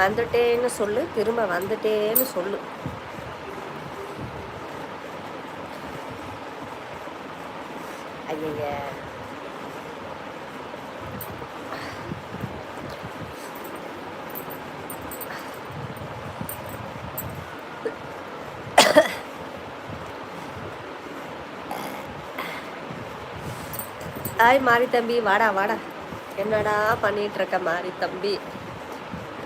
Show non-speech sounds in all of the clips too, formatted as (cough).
வந்துட்டேன்னு சொல்லு திரும்ப வந்துட்டேன்னு சொல்லு. ஐயய்ய ஆய் மாரி தம்பி வாடா வாடா. என்னடா பண்ணிட்டு இருக்க மாரி தம்பி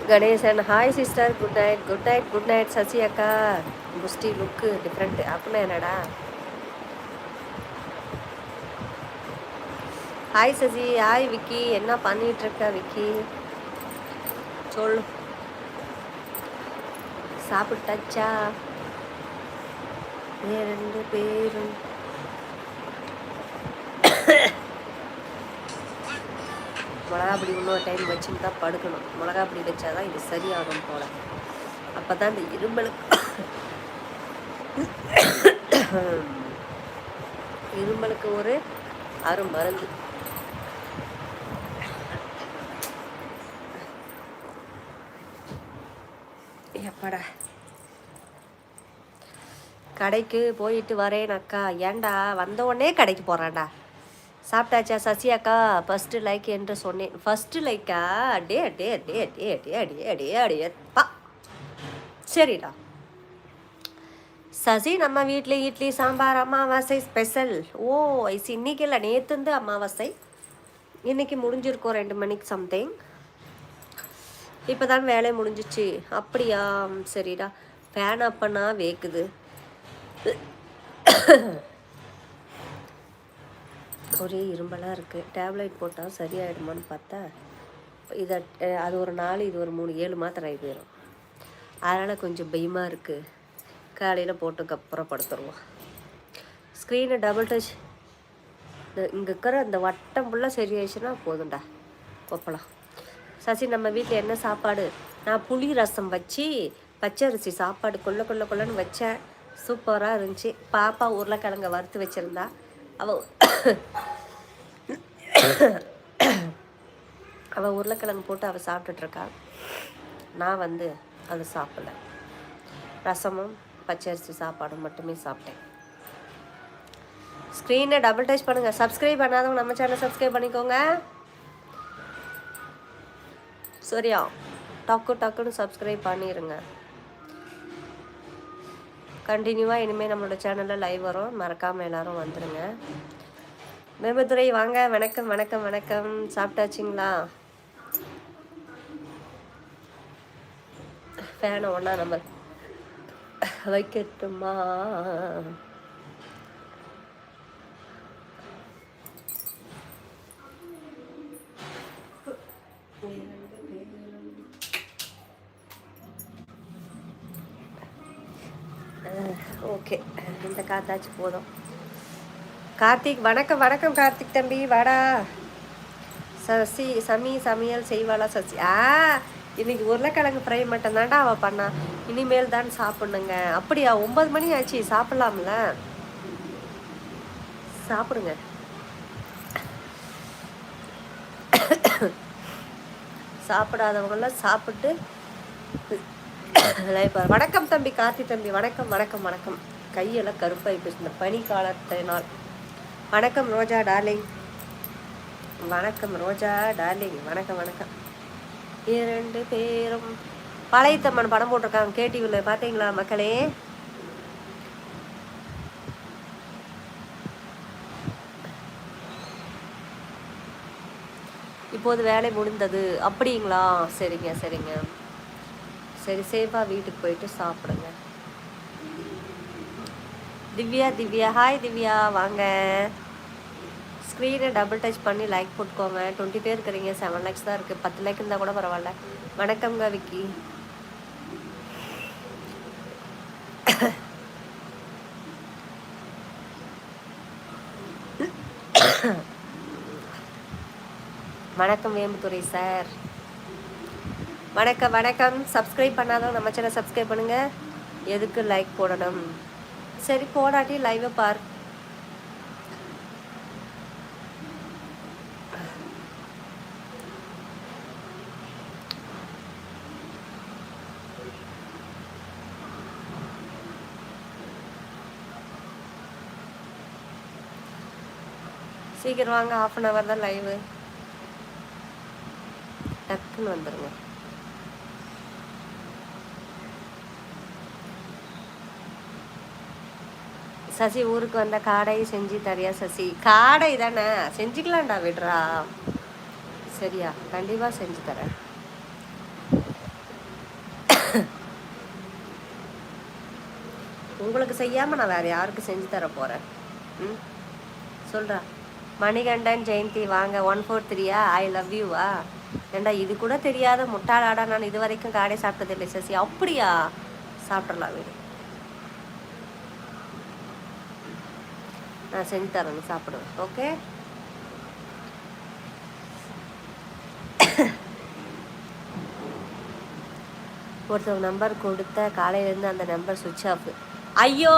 Ganesan. Hi sister good night good night good night Sasi அக்கா. முஸ்டி லுக்கு டிஃப்ரெண்ட்டு அப்படின்னா என்னடா? ஹாய் சசி. ஹாய் விக்கி. என்ன பண்ணிட்டு இருக்க விக்கி? சொல்லு. சாப்பிட்டாச்சா? ரெண்டு பேரும். மிளகா பொடி இன்னொரு டைம் வச்சுட்டு தான் படுக்கணும். மிளகா பொடி வச்சாதான் இது சரியாகும் போல். அப்போ தான் இந்த இரும்பலுக்கு இரும்பலுக்கு ஒரு அரு மருந்து எப்படா? கடைக்கு போயிட்டு வரேன் அக்கா. ஏன்டா? வந்த உடனே கடைக்கு போகிறான்டா சாப்பிட்டாச்சா சசி அக்கா? ஃபஸ்ட்டு லைக் என்று சொன்னேன். ஃபஸ்ட்டு லைக்கா அடே அடே அடே அடே அடே அடே அடே அடே பா சரிடா. சசி நம்ம வீட்டில் இட்லி சாம்பார் அமாவாசை ஸ்பெஷல் ஓ ஐசி இன்னைக்கு இல்லை நேற்றுந்து அமாவாசை. இன்றைக்கி முடிஞ்சிருக்கோம் ரெண்டு மணிக்கு சம்திங் இப்போ தான் வேலை முடிஞ்சிச்சு. அப்படியா? சரிடா. ஃபேன் அப்பனா வேக்குது. ஒரே இரும்பலாக இருக்குது டேப்லெட் போட்டால் சரியாயிடுமான்னு பார்த்தா இதை அது ஒரு நாலு இது ஒரு மூணு ஏழு மாத்திரை ஆகி போயிடும் அதனால் கொஞ்சம் பயமாக இருக்குது காலையில் போட்டு அப்புறம் படுத்துருவோம். ஸ்க்ரீனை டபுள் டச் இங்கே இருக்கிற இந்த வட்டம் ஃபுல்லாக சரியாயிடுச்சுன்னா போதும்டா. கொப்பலாம் சசி நம்ம வீட்டில் என்ன சாப்பாடு? நான் புளி ரசம் வச்சு பச்சரிசி சாப்பாடு கொள்ள கொள்ள கொள்ளன்னு வச்சேன். சூப்பராக இருந்துச்சு. பாப்பா உருளைக்கிழங்க வறுத்து வச்சுருந்தா. அவள் அவள் உருளைக்கிழங்கு போட்டு அவள் சாப்பிட்டுட்ருக்கா. நான் வந்து அது சாப்பிடல. ரசமும் பச்சரிசி சாப்பாடும் மட்டுமே சாப்பிட்டேன். ஸ்க்ரீனை டபுள் டச் பண்ணுங்கள் சப்ஸ்கிரைப் பண்ணாதவங்க நம்ம சேனல் சப்ஸ்கிரைப் பண்ணிக்கோங்க. சரியா? டக்கு டக்குன்னு சப்ஸ்கிரைப் பண்ணிடுங்க கண்டினியூவாக இனிமேல் நம்மளோட சேனலில் லைவ் வரும். மறக்காமல் எல்லாரும் வந்துடுங்க மேம்பதுரை வாங்க. வணக்கம் வணக்கம் வணக்கம். சாப்பிட்டாச்சுங்களா? ஃபேனை ஒன்றா நம்ம வைக்கட்டுமா? ஓகே. இந்த காத்தாச்சு போதும். கார்த்திக் வணக்கம் வணக்கம் கார்த்திக் தம்பி. வாடா. சசி சமி சமையல் செய்வாளா சசி? ஆ இன்னைக்கு உருளைக்கிழங்கு ஃப்ரை மட்டும் தான்டா அவள் பண்ணா. இனிமேல் தான் சாப்பிடணுங்க. அப்படியா? ஒன்பது மணி ஆச்சு. சாப்பிட்லாம்ல? சாப்பிடுங்க. சாப்பிடாதவங்களாம் சாப்பிட்டு லைவ் இப்போ வணக்கம் தம்பி கார்த்தி தம்பி வணக்கம் வணக்கம் வணக்கம். கையெல்லாம் கருப்பாகி போச்சு இந்த பனி காலத்தினால் வணக்கம் ரோஜா டார்லிங். வணக்கம் ரோஜா டார்லிங். வணக்கம் வணக்கம். இரண்டு பேரும் பழையத்தம்மன் படம் போட்டிருக்காங்க. கேடிவியில் பார்த்தீங்களா மக்களே? இப்போது வேலை முடிந்தது. அப்படிங்களா? சரிங்க சரிங்க. சரி சேஃபாக வீட்டுக்கு போயிட்டு சாப்பிடுங்க. திவ்யா திவ்யா ஹாய் திவ்யா வாங்க. ஸ்க்ரீனை டபுள் டச் பண்ணி லைக் போட்டுக்கோங்க. டுவெண்ட்டி பேர் இருக்கிறீங்க செவன் லேக்ஸ் தான் இருக்குது பத்து லேக் இருந்தால் கூட பரவாயில்ல. வணக்கம்ங்க விக்கி. வணக்கம் வேம்புத்துறை சார். வணக்கம் வணக்கம். சப்ஸ்கிரைப் பண்ணாதவங்க நம்ம சேனல் சப்ஸ்கிரைப் பண்ணுங்கள் எதுக்கு லைக் போடணும்? சரி போடாட்டி லைவை பார். சீக்கிரம் வாங்க ஆஃப் அன் ஹவர் தான் லைவு டக்குன்னு வந்துடுங்க சசி ஊருக்கு வந்த காடை செஞ்சு தரியா சசி. காடை தானே? செஞ்சுக்கலாம்டா விடுறா. சரியா கண்டிப்பாக செஞ்சு தரேன். உங்களுக்கு செய்யாம நான் வேற யாருக்கு செஞ்சு தர போறேன்? ம்? சொல்றா. மணிகண்டன் ஜெயந்தி வாங்க ஒன் ஃபோர் த்ரீயா ஐ லவ் யூவா ஏண்டா இது கூட தெரியாத முட்டாளாடா நான் இது வரைக்கும் காடை சாப்பிட்டதில்லை சசி. அப்படியா? சாப்பிட்றலாம் வீடு. நான் செஞ்சு தரேன் சாப்பிடுவேன் ஓகே ஒருத்தவங்க நம்பர் கொடுத்த காலையிலேருந்து அந்த நம்பர் சுவிட்ச் ஆஃப் ஐயோ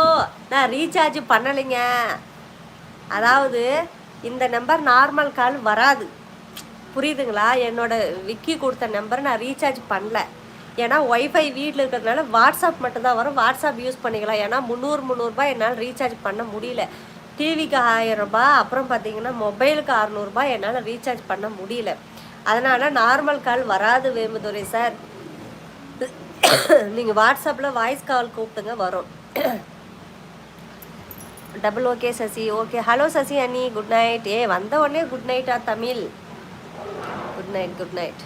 நான் ரீசார்ஜ் பண்ணலைங்க. அதாவது இந்த நம்பர் நார்மல் கால் வராது. புரியுதுங்களா? என்னோட விக்கி கொடுத்த நம்பர் நான் ரீசார்ஜ் பண்ணல. ஏன்னா ஒய்ஃபை வீட்டில் இருக்கிறதுனால வாட்ஸ்அப் மட்டும்தான் வரும். வாட்ஸ்அப் யூஸ் பண்ணிக்கலாம். ஏன்னா முந்நூறு முந்நூறுரூபா என்னால் ரீசார்ஜ் பண்ண முடியல. டிவிக்கு ஆயிரரூபா அப்புறம் பார்த்தீங்கன்னா மொபைலுக்கு அறநூறுபா என்னால் ரீசார்ஜ் பண்ண முடியல. அதனால் நார்மல் கால் வராது வேம்புதுரை சார் நீங்கள் வாட்ஸ்அப்பில் வாய்ஸ் கால் கூப்பிட்டுங்க வரும். Double okay Sasi okay hello Sasi அண்ணி குட் நைட் ஏ வந்த உடனே குட் நைட்டா Tamil. Good night good night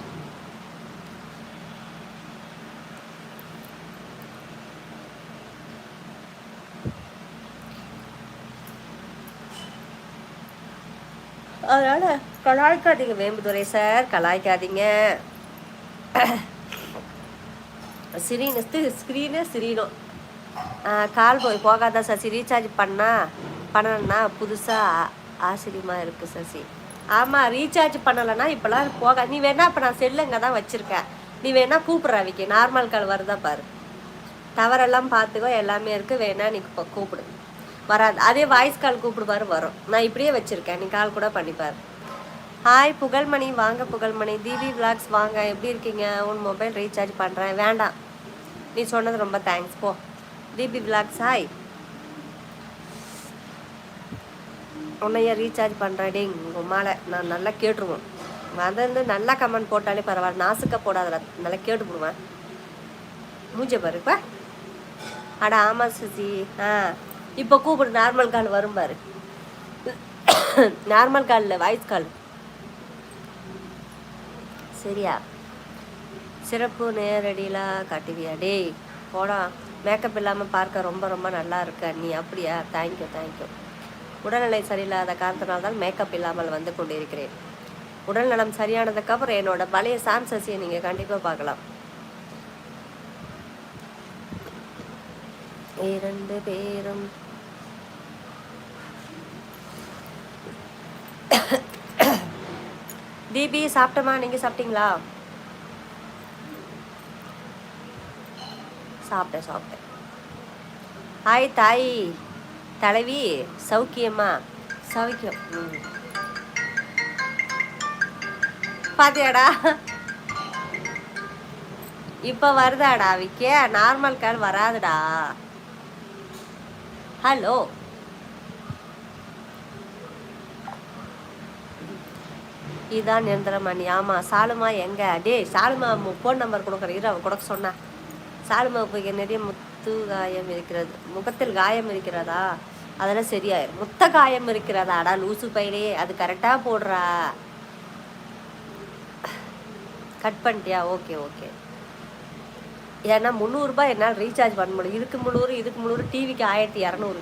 அதனால் கலாய்க்காதீங்க வேம்புதுரை சார். கலாய்க்காதீங்க. சிரீனு ஸ்க்ரீனு சிரீனும் கால் போய் போகாதா சசி? ரீசார்ஜ் பண்ணா பண்ணலன்னா புதுசாக ஆச்சரியமாக இருக்குது சசி. ஆமாம் ரீசார்ஜ் பண்ணலைன்னா இப்போலாம் போக நீ வேணா இப்போ நான் செல்லுங்க தான் வச்சுருக்கேன். நீ வேணா கூப்பிட்ற விக்கி. நார்மல் கால் வருதா பாரு. டவரெல்லாம் பார்த்துக்கோ எல்லாமே இருக்குது வேணா நீ கூப்பிடு. வராது. அதே வாய்ஸ் கால் கூப்பிடுவாரு வரும். நான் இப்படியே வச்சுருக்கேன். நீ கால் கூட பண்ணிப்பார். ஹாய் புகழ்மணி. வாங்க புகழ்மணி. தீபி விளாக்ஸ் வாங்க. எப்படி இருக்கீங்க? உன் மொபைல் ரீசார்ஜ் பண்ணுறேன் வேண்டாம். நீ சொன்னது ரொம்ப தேங்க்ஸ் போ. தீபி விளாக்ஸ் ஹாய் உன்னைய ரீசார்ஜ் பண்ணுறேன் உங்கள் உமால நான் நல்லா கேட்டுருவோம். வந்து நல்லா கமெண்ட் போட்டாலே பரவாயில்ல. நாசுக்க போடாத நல்லா கேட்டுப்படுவேன். மூஞ்ச பாருப்பா அட ஆமாம் சுசி. ஆ. இப்போ கூப்பிடு நார்மல் கால் வரும் பாரு. நார்மல் காலில் வாய்ஸ் கால் சரியா? சிறப்பு நேரடியெலாம் காட்டுவியா? டேய் போடா. மேக்கப் இல்லாமல் பார்க்க ரொம்ப ரொம்ப நல்லா இருக்க. நீ அப்படியா? தேங்க்யூ தேங்க்யூ உடல்நிலை சரியில்லாத காரணத்தினால்தான் தான் மேக்கப் இல்லாமல் வந்து கொண்டிருக்கிறேன். உடல்நலம் சரியானதுக்கப்புறம் என்னோட பழைய சாம் சசியை நீங்கள் கண்டிப்பாக பார்க்கலாம். இரண்டு பேரும் தீபி சாப்பிட்டமா? நீங்கள் சாப்பிட்டீங்களா? சாப்பிட்டேன் சாப்பிட்டேன். ஹாய் தாய். தலைவி சௌக்கியமா. சௌக்கியம் பாத்தியாடா? இப்போ வருதாடா விக்கே நார்மல் கால் வராதுடா. ஹலோ இதான் நிரந்தரமணி ஆமாம் சாலுமா எங்கே? டேய் சாலுமா ஃபோன் நம்பர் கொடுக்குறேன் இரு கொடுக்க சொன்னா. சாலுமாவுக்கு நிறைய முத்து காயம் இருக்கிறது. முகத்தில் காயம் இருக்கிறதா? அதெல்லாம் சரியாயிரும் முத்த காயம் இருக்கிறதாடா லூசு பயிலே. அது கரெக்டாக போடுறா. கட் பண்ணிட்டியா? ஓகே ஓகே ஏன்னா முந்நூறுரூபா என்னால் ரீசார்ஜ் பண்ண முடியும் இதுக்கு முந்நூறு இதுக்கு முந்நூறு டிவிக்கு ஆயிரத்தி இரநூறு.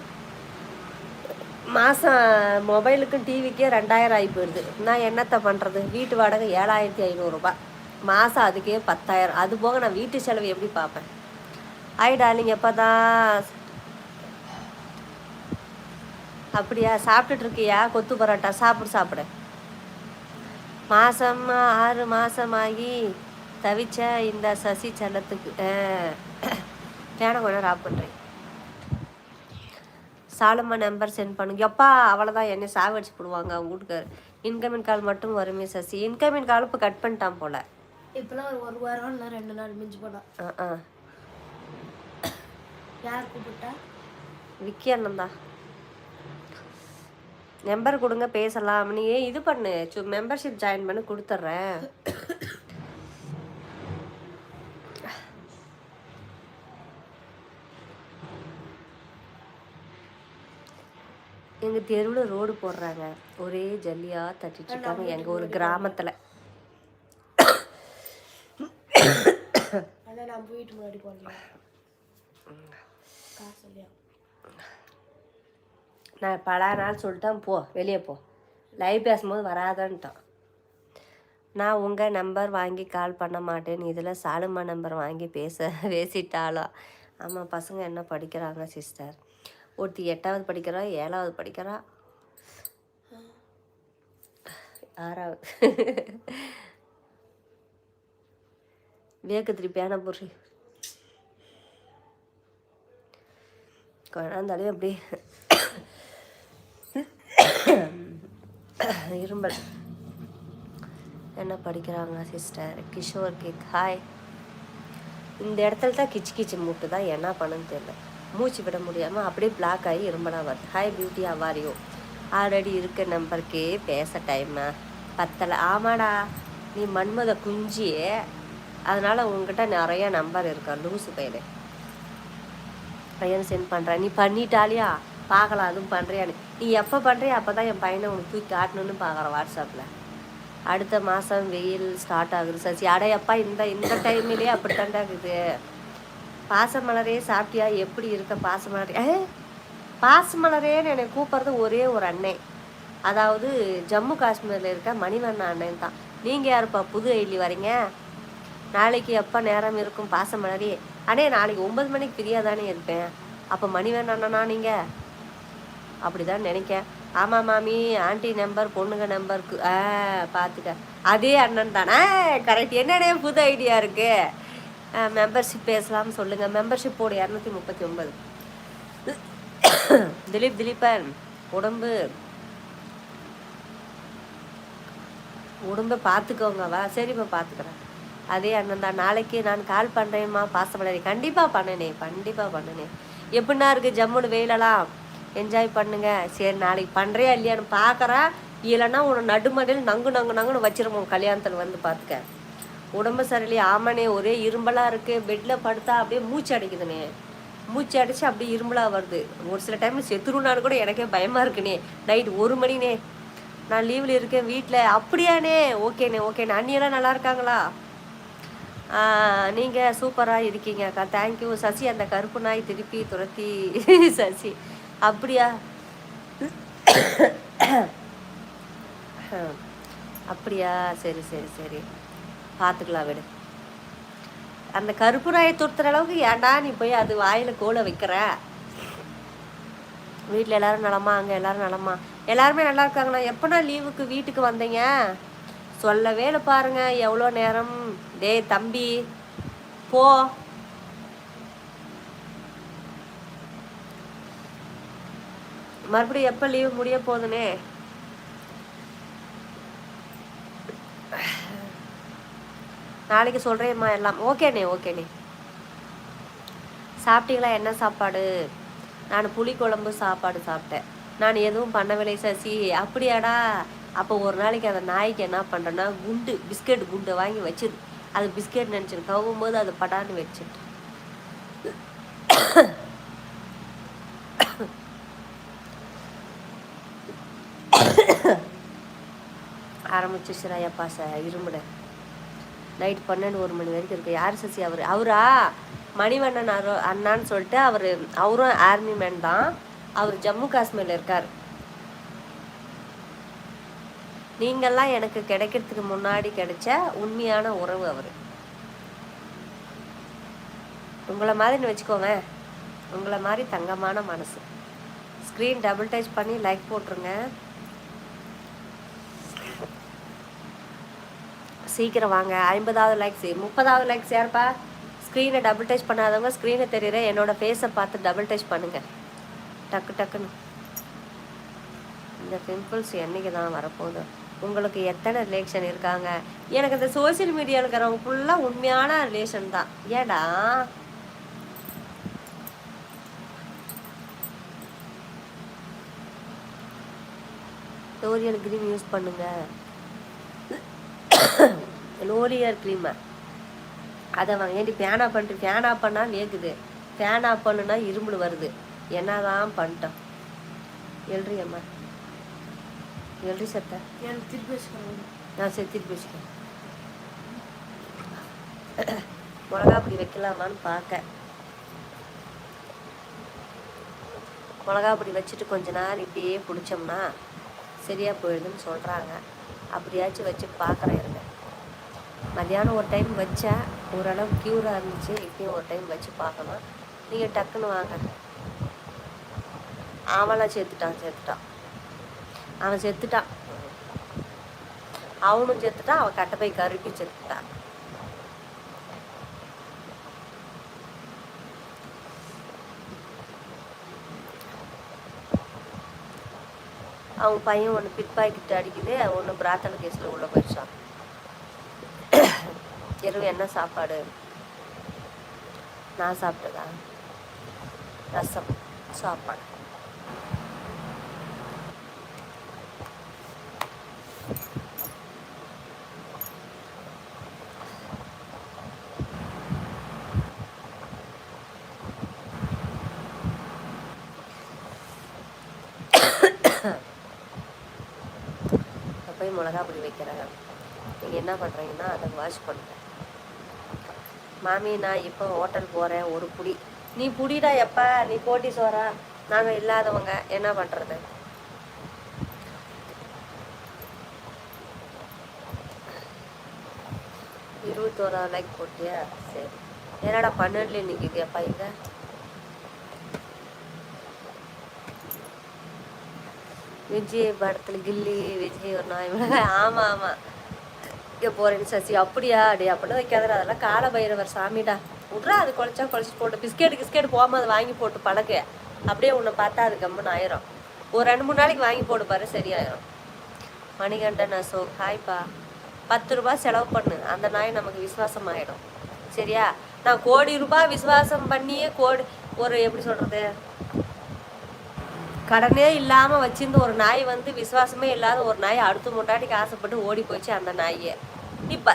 மாதம் மொபைலுக்கும் டிவிக்கே ரெண்டாயிரம் ஆகி போயிடுது நான் என்னத்தை பண்ணுறது வீட்டு வாடகை ஏழாயிரத்தி ஐநூறுரூபா மாதம் அதுக்கே பத்தாயிரம். அது போக நான் வீட்டு செலவு எப்படி பார்ப்பேன்? ஆயிடா நீங்கள் எப்போ தான் அப்படியா? சாப்பிட்டுட்டு இருக்கியா? கொத்து பரோட்டா. சாப்பிடு சாப்பிடு. மாதம் ஆறு மாதமாகி தவிச்ச இந்த சசி செல்லத்துக்கு பேனை கொஞ்சம் ராப் ஆஃப் பண்ணுறேன் சாலம்மா நம்பர் சென்ட் பண்ணுங்க. எப்பா அவ்வளோதான் என்னை சாவடிச்சு போடுவாங்க அவங்க வீட்டுக்காரு இன்கமிங் கால் மட்டும் வருமே சசி. இன்கமிங் கால் இப்போ கட் பண்ணிட்டான் போல. இப்பெல்லாம் ஒரு ஒரு வாரம் இல்லை ரெண்டு நாள் மிஞ்சி போனா. ஆ ஆ. யார் கூப்பிட்டா? விக்கி அண்ணன் தான். நம்பர் கொடுங்க பேசலாம். நீ இது பண்ணு? மெம்பர்ஷிப் ஜாயின் பண்ணி கொடுத்துட்றேன். எங்கள் தெருவில் ரோடு போடுறாங்க. ஒரே ஜல்லியாக தட்டிட்டு இருக்காங்க எங்கள் ஒரு கிராமத்தில். வீட்டு முன்னாடி நான் பல நாள் சொல்லிட்டேன் போ வெளியே போ. லைவ் பேசும்போது வராதன்ட்டான். நான் உங்கள் நம்பர் வாங்கி கால் பண்ண மாட்டேன். இதில் சாலுமா நம்பர் வாங்கி பேச பேசிட்டாலும் ஆமாம் பசங்க என்ன படிக்கிறாங்க சிஸ்டர் ஒருத்தி எட்டாவது படிக்கிறா ஏழாவது படிக்கிறா. ஆறாவது. வேக்கு திருப்பியான புரி குழந்தாலே அப்படி இரும்பல். என்ன படிக்கிறாங்க சிஸ்டர் கிஷோர் கேக். ஹாய் இந்த இடத்துல தான் கிச்சு கிச்சு மூட்டு தான் என்ன பண்ணுன்னு தெரியல. மூச்சு விட முடியாமல் அப்படியே பிளாக் ஆகி இரும்பலா வருது. ஹாய் பியூட்டி அவாரியோ ஆல்ரெடி இருக்க நம்பருக்கே பேச டைமு பத்தலை. ஆமாடா நீ மன்மத குஞ்சியே. அதனால் உங்ககிட்ட நிறைய நம்பர் இருக்கா. லூசு பையனே. பையனை சென்ட் பண்ணுறேன் நீ பண்ணிட்டாலியா? பார்க்கலாம் அதுவும் பண்ணுறியான்னு நீ எப்போ பண்ணுறியா அப்போ தான் என் பையனை உனக்கு தூக்கி காட்டணும்னு பார்க்குறேன் வாட்ஸ்அப்பில் அடுத்த மாதம் வெயில் ஸ்டார்ட் ஆகுது சசி. அடையப்பா இந்த இந்த டைம்லேயே அப்படித்தாண்டா இருக்குது. பாசமலரே சாப்பிட்டியா? எப்படி இருக்க பாசமலரே? பாசமலரேன்னு என்னை கூப்பிட்றது ஒரே ஒரு அண்ணன் அதாவது ஜம்மு காஷ்மீரில் இருக்க மணிவண்ண அண்ணன் தான். நீங்கள் யாருப்பா? புது ஐடி வரீங்க? நாளைக்கு எப்போ நேரம் இருக்கும் பாசமலரே? அண்ணே நாளைக்கு ஒன்பது மணிக்கு ஃப்ரீயாக தானே இருப்பேன். அப்போ மணிவண்ண அண்ணனா நீங்கள் அப்படிதான் நினைக்கேன். ஆமாம் மாமி ஆண்டி நம்பர் பொண்ணுங்க நம்பருக்கு ஆ பார்த்துக்க அதே அண்ணன் தானே. கரெக்ட் என்னடே புது ஐடியா இருக்கு? மெம்பர்ஷிப் பேசலாம்னு சொல்லுங்கள் மெம்பர்ஷிப் போடு இரநூத்தி முப்பத்தி ஒன்பது. திலீப் திலீபன் உடம்பு. உடம்பை பார்த்துக்கோங்கவா சரிப்பா சரிம்மா பார்த்துக்கிறேன். அதே அண்ணன் தான். நாளைக்கு நான் கால் பண்ணுறேம்மா பாசமலரி கண்டிப்பாக பண்ணனே கண்டிப்பாக பண்ணனே. எப்படின்னா இருக்குது ஜம்முன்னு வெயிலலாம் என்ஜாய் பண்ணுங்க. சரி நாளைக்கு பண்ணுறியா இல்லையான்னு பார்க்குறேன் இல்லைன்னா உன்னை நடுமடையில் நங்கு நங்கு நங்குன்னு வச்சிருவோம் கல்யாணத்தில் வந்து பார்த்துக்க உடம்பு சரியில்லை ஆமாண்ணே ஒரே இரும்பலாக இருக்குது பெட்டில் படுத்தா அப்படியே மூச்சு அடைக்குதுண்ணே. மூச்சு அடைச்சு அப்படியே இரும்பலாக வருது. ஒரு சில டைமில் செத்துருனாலும் கூட எனக்கே பயமாக இருக்குண்ணே. நைட் ஒரு மணினே நான் லீவில் இருக்கேன் வீட்டில் அப்படியாண்ணே. ஓகேண்ணே ஓகேண்ணே. அண்ணியெல்லாம் நல்லா இருக்காங்களா? நீங்கள் சூப்பராக இருக்கீங்க அக்கா. தேங்க்யூ சசி அந்த கருப்பு நாய் திருப்பி துரத்தி. (laughs) சசி அப்படியா? (coughs) அப்படியா? சரி சரி சரி. பார்த்துக்கலாம் விடு. அந்த கருப்பு நாயை துரத்துற அளவுக்கு ஏன்டா நீ போய் அது வாயில் கோலை வைக்கிற? வீட்டில் எல்லாரும் நலமா? அங்கே எல்லாரும் நலமா? எல்லாருமே நல்லா இருக்காங்களா? எப்போனா லீவுக்கு வீட்டுக்கு வந்தீங்க? சொல்லவே இல்லை பாருங்க எவ்வளோ நேரம்? டேய் தம்பி போ. மறுபடியும் எப்போ லீவு முடிய போகுதுனே நாளைக்கு சொல்கிறேம்மா எல்லாம். ஓகேண்ணே ஓகேண்ணே சாப்பிட்டீங்களா? என்ன சாப்பாடு? நான் புளிக்குழம்பு சாப்பாடு சாப்பிட்டேன். நான் எதுவும் பண்ணவில்லை சசி. அப்படியாடா? அப்போ ஒரு நாளைக்கு அந்த நாய்க்கு என்ன பண்ணுறேன்னா குண்டு பிஸ்கெட் குண்டை வாங்கி வச்சிரு. அது பிஸ்கெட் நினச்சிட்டு கவும் போது அது படான்னு வச்சுட்டு. ஆரம்பிச்சிச்சுரா சிராயப்பா ச இருமுட நைட் பன்னெண்டு ஒரு மணி வரைக்கும் இருக்கு. யார் சசி அவர்? அவரா? மணிவண்ணன் அரு அண்ணான்னு சொல்லிட்டு அவர் அவரும் ஆர்மி மேன் தான். அவர் ஜம்மு காஷ்மீரில் இருக்கார். நீங்கள்லாம் எனக்கு கிடைக்கிறதுக்கு முன்னாடி கிடைச்ச உண்மையான உறவு அவர். உங்களை மாதிரின்னு வச்சுக்கோங்க. உங்களை மாதிரி தங்கமான மனசு. ஸ்க்ரீன் டபுள் டச் பண்ணி லைக் போட்டுருங்க. சீக்கிரம் வாங்க. ஐம்பதாவது லைக்ஸ் முப்பதாவது லைக்ஸ் யார்ப்பா? ஸ்க்ரீனை டபுள் டச் பண்ணாதவங்க ஸ்க்ரீனை தெரியுற என்னோட ஃபேஸை பார்த்து டபுள் டச் பண்ணுங்க. டக்கு டக்குன்னு. இந்த பிம்பிள்ஸ் என்றைக்கு தான் வரப்போகுது? உங்களுக்கு எத்தனை ரிலேஷன் இருக்காங்க? எனக்கு இந்த சோஷியல் மீடியாவில் இருக்கிறவங்க ஃபுல்லாக உண்மையான ரிலேஷன் தான். ஏடா டோரியல் கிரீம் யூஸ் பண்ணுங்கள் லோரியல் க்ரீமை அதை வாங்க ஏன்டி ஃபேன் ஆஃப் பண்ணிட்டு ஃபேன் ஆஃப் பண்ணால் வேகுது. ஃபேன் ஆஃப் பண்ணுனா இரும்புல வருது. என்னதான் பண்ணிட்டோம். எழுறி அம்மா? எழுறி சத்த? எனக்கு திருப்பி வச்சுக்கிறேன் நான் மிளகா பொடி வைக்கலாமான்னு பார்க்க மிளகா பொடி வச்சுட்டு கொஞ்ச நேரம் இப்படியே பிடிச்சோம்னா சரியாக போயிடுதுன்னு சொல்கிறாங்க அப்படியாச்சும் வச்சு பார்க்குறேன். மத்தியானம் ஒரு டைம் வச்சேன் ஓரளவு க்யூராக இருந்துச்சு. இப்பயும் ஒரு டைம் வச்சு பார்க்கணும். நீங்கள் டக்குன்னு வாங்க. அவனை சேர்த்துட்டான் செத்துட்டான் அவன் செத்துட்டான் அவனும் செத்துட்டான் அவன் கட்டை போய் கருப்பி செத்துட்டான் அவங்க பையன் ஒன்று பிட் அடிக்குது ஒன்று பிரார்த்தனை கேஸில் உள்ளே போயிடுச்சான் இரவு என்ன சாப்பாடு? நான் சாப்பிட்டதா? ரசம் சாப்பாடு. போய் மிளகா பொடி வைக்கிறாங்க நீங்கள் என்ன பண்ணுறீங்கன்னா அதை வாஷ் பண்ணுறேன் மாமி நான் இப்போ ஹோட்டல் போகிறேன் ஒரு புடி. நீ புடிடா எப்பா? நீ போட்டி சோறா நாங்கள் இல்லாதவங்க என்ன பண்ணுறது இருபத்தோரா லைக் போட்டியா? சரி. என்னடா பன்னெண்டுல நிற்கிது அப்பா இங்க? விஜய் படத்துல கில்லி விஜய் ஒரு நாய். ஆமாம் ஆமா ஆமா. இங்கே போறேன்னு சசி அப்படியா அடி அப்படிலாம் வைக்காதடா அதெல்லாம் கால பைரவர் சாமிடா. விட்றா அது குழச்சா குழச்சி போட்டு பிஸ்கெட் கிஸ்கெட் போகாம அதை வாங்கி போட்டு பழகு அப்படியே உன்னை பார்த்தா அது கம்முன்னு ஆயிரும். ஒரு ரெண்டு மூணு நாளைக்கு வாங்கி போட்டு பாரு சரியாயிரும். மணிகண்டன் அசோக் ஹாய்ப்பா பத்து ரூபாய் செலவு பண்ணு அந்த நாய் நமக்கு விசுவாசம் ஆயிடும் சரியா? நான் கோடி ரூபாய் விசுவாசம் பண்ணியே கோடி ஒரு எப்படி சொல்றது? கடனே இல்லாம வச்சிருந்து ஒரு நாய் வந்து விசுவாசமே இல்லாத ஒரு நாய் அடுத்த முட்டாட்டிக்கு ஆசைப்பட்டு ஓடி போச்சு அந்த நாயை. நீ ப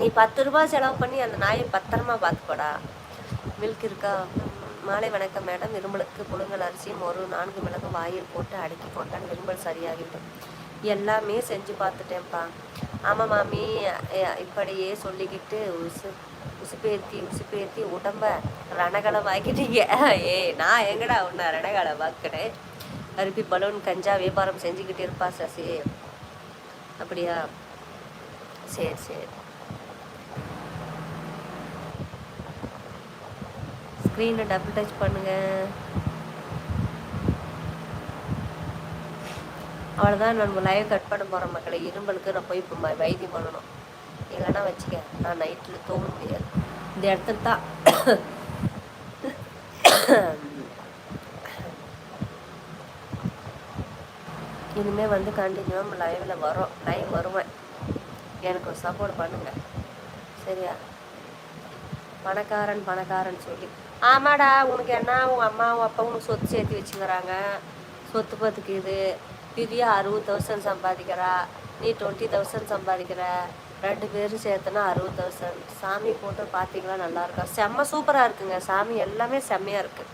நீ பத்து ரூபாய் செலவு பண்ணி அந்த நாயை பத்திரமா பார்த்துக்கோடா. மில்க் இருக்கா? மாலை வணக்கம் மேடம் இருமலுக்கு புழுங்கல் அரிசியும் ஒரு நான்கு மிளகு வாயில் போட்டு அடுக்கி போட்டால் இருமல் சரியாகிவிடும். எல்லாமே செஞ்சு பார்த்துட்டேன்ப்பா. ஆமாம் மாமி இப்படியே சொல்லிக்கிட்டு உசு உசுப்பேர்த்தி உசுப்பேர்த்தி உடம்ப ரணகலமாக்கிட்டீங்க ஏ நான் எங்கடா உன்னை ரணகலமாக்கினேன் அருப்பி பலூன் கஞ்சா வியாபாரம் செஞ்சுக்கிட்டு இருப்பா சசி. அப்படியா? சரி சரி. ஸ்க்ரீனை டபுள் டச் பண்ணுங்க. அவ்வளோதான் நம்ம லைவ் கட் பண்ண போகிற மக்களை. இரும்பலுக்கு நான் போய் இப்போ வைத்தியம் பண்ணணும். இல்லைன்னா வச்சுக்க நான் நைட்டில் தூங்க முடியாது. இந்த இடத்துல தான் இனிமேல் வந்து கண்டினியூவாக லைவில் வரும் லைவ் வருவேன். எனக்கு ஒரு சப்போர்ட் பண்ணுங்க. சரியா? பணக்காரன் பணக்காரன் சொல்லி. ஆமாடா உனக்கு என்ன? உங்கள் அம்மாவும் அப்பாவும் அப்பா உனக்கு சொத்து சேர்த்து வச்சுக்கிறாங்க. சொத்து பத்துக்கு இது. திவ்யா அறுபது தௌசண்ட் சம்பாதிக்கிறா. நீ டுவெண்ட்டி தௌசண்ட் சம்பாதிக்கிற. ரெண்டு பேரும் சேர்த்தனா அறுபது தௌசண்ட். சாமி போட்டு பார்த்தீங்களா நல்லா இருக்கா செம்ம சூப்பராக இருக்குங்க. சாமி எல்லாமே செம்மையாக இருக்கு.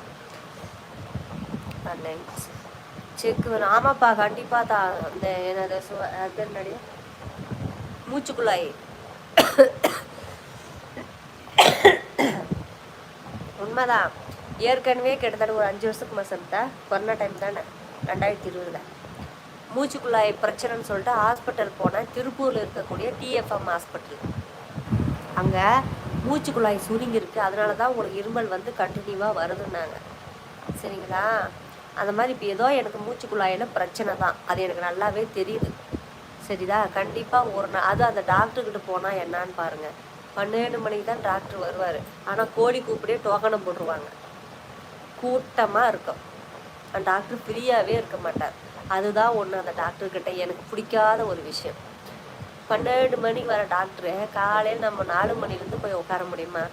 செக் வேணும். ஆமாப்பா கண்டிப்பாக தான் அந்த என்னது சு- அது மூச்சுக்குழாய். உண்மைதான். ஏற்கனவே கிட்டத்தட்ட ஒரு அஞ்சு வருஷத்துக்கு மசந்தா கொரோனா டைம் தானே. ரெண்டாயிரத்தி இருபதுல. மூச்சுக்குழாய் பிரச்சனைன்னு சொல்லிட்டு ஹாஸ்பிட்டல் போனேன். திருப்பூரில் இருக்கக்கூடிய டிஎஃப்எம் ஹாஸ்பிட்டல் அங்கே மூச்சுக்குழாய் சுருங்கிருக்கு. அதனால தான் உங்களுக்கு இருமல் வந்து கண்டினியூவாக வருதுன்னாங்க. சரிங்களா? அந்த மாதிரி இப்போ ஏதோ எனக்கு மூச்சுக்குழாயில் பிரச்சனை தான். அது எனக்கு நல்லாவே தெரியுது. சரிதா? கண்டிப்பாக ஒரு நாள் அது அந்த டாக்டர்கிட்ட போனால் என்னான்னு பாருங்கள் பன்னெண்டு மணிக்கு தான் டாக்டர் வருவார். ஆனால் கோழி கூப்பிடே டோக்கனை போட்டுருவாங்க. கூட்டமாக இருக்கும். அந்த டாக்டர் ஃப்ரீயாகவே இருக்க மாட்டார். அதுதான் ஒன்று அந்த டாக்டர்கிட்ட எனக்கு பிடிக்காத ஒரு விஷயம். பன்னெண்டு மணிக்கு வர டாக்டரு காலையில் நம்ம நாலு மணிலேருந்து போய் உட்கார முடியுமா?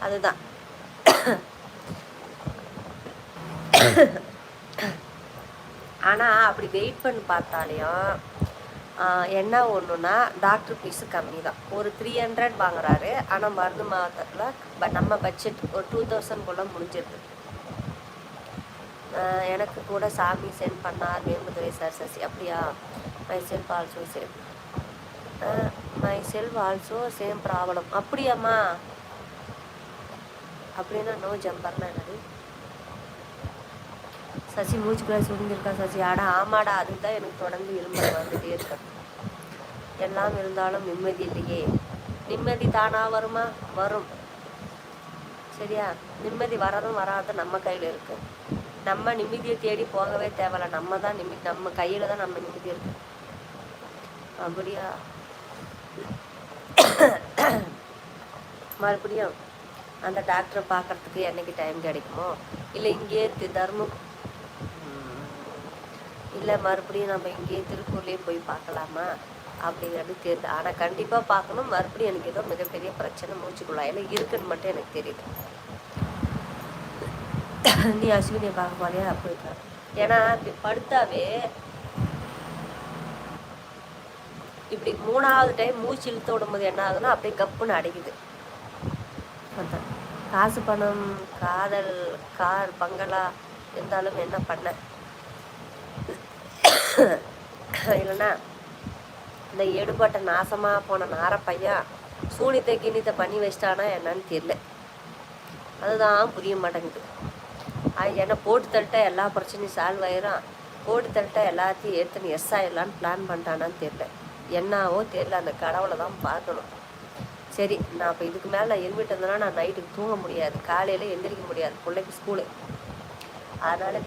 அதுதான். ஆனால் அப்படி வெயிட் பண்ணி பார்த்தாலையும் என்ன ஒன்றுனா டாக்டர் ஃபீஸு கம்மி தான் ஒரு த்ரீ ஹண்ட்ரட் வாங்குறாரு ஆனால் மருந்து மாதத்தில் நம்ம பட்ஜெட் ஒரு டூ தௌசண்ட்குள்ளே முடிஞ்சிருது. ஆஹ், எனக்கு கூட சாமி சென்ட் பண்ணார் வேம்புதுரை சார் சசி அப்படியா? My self also same my self also same problem அப்படியாம்மா? அப்படின்னா நோ ஜம்பர்னா என்னது? சசி மூச்சுக்குள்ள சுருங்கிருக்கா சசி. ஆடா ஆமாடா. அதுக்கு தான் எனக்கு தொடர்ந்து இருமல் வந்துட்டே இருக்கேன் எல்லாம் இருந்தாலும் நிம்மதி இல்லையே. நிம்மதி தானா வருமா? வரும். சரியா? நிம்மதி வரதும் வராதும் நம்ம கையில் இருக்குது நம்ம நிம்மதியை தேடி போகவே தேவையில்ல. நம்ம தான் நிம்மி நம்ம கையில் தான் நம்ம நிம்மதி இருக்கு. அப்படியா? மறுபடியும் அந்த டாக்டரை பார்க்கறதுக்கு என்னைக்கு டைம் கிடைக்குமோ? இல்லை இங்கேயே தர்மம். இல்லை மறுபடியும் நம்ம இங்கேயே திருப்பூர்லேயே போய் பார்க்கலாமா? அப்படிங்கிறது தெரியுது. ஆனால் கண்டிப்பாக பார்க்கணும். மறுபடியும் எனக்கு ஏதோ மிகப்பெரிய பிரச்சனை மூச்சுக்குள்ளாயில இருக்குன்னு மட்டும் எனக்கு தெரியுது. நீ அஸ்வினியை பார்க்க போறியா? போயிருக்க ஏன்னா இப்படி படுத்தாவே இப்படி மூணாவது டைம் மூச்சு இழுத்து விடும்போது என்ன ஆகுதுன்னா அப்படியே கப்புன்னு அடைக்குது. காசு பணம் காதல் கார் பங்களா இருந்தாலும் என்ன பண்ண? இல்லைன்னா இந்த எடுபட்ட நாசமா போன நார பையன் சூனித்தை கிணித்தை பண்ணி வச்சிட்டானா என்னன்னு தெரியல. அதுதான் புரிய மாட்டேங்குது. ஏன்னா போட்டு தள்ளிட்டா எல்லா பிரச்சனையும் சால்வ் ஆயிரும். போட்டு தள்ளிட்டா எல்லாத்தையும் ஏற்றுன்னு எஸ் ஆயிடலான்னு பிளான் பண்ணிட்டானான்னு தெரியல. என்னவோ தெரியல அந்த கடவுளை தான் பார்க்கணும். சரி நான் இப்போ இதுக்கு மேலே நான் இருமிட்டு இருந்தேன்னா நான் நைட்டுக்கு தூங்க முடியாது. காலையில் எந்திரிக்க முடியாது. பிள்ளைக்கு ஸ்கூலு அதனால்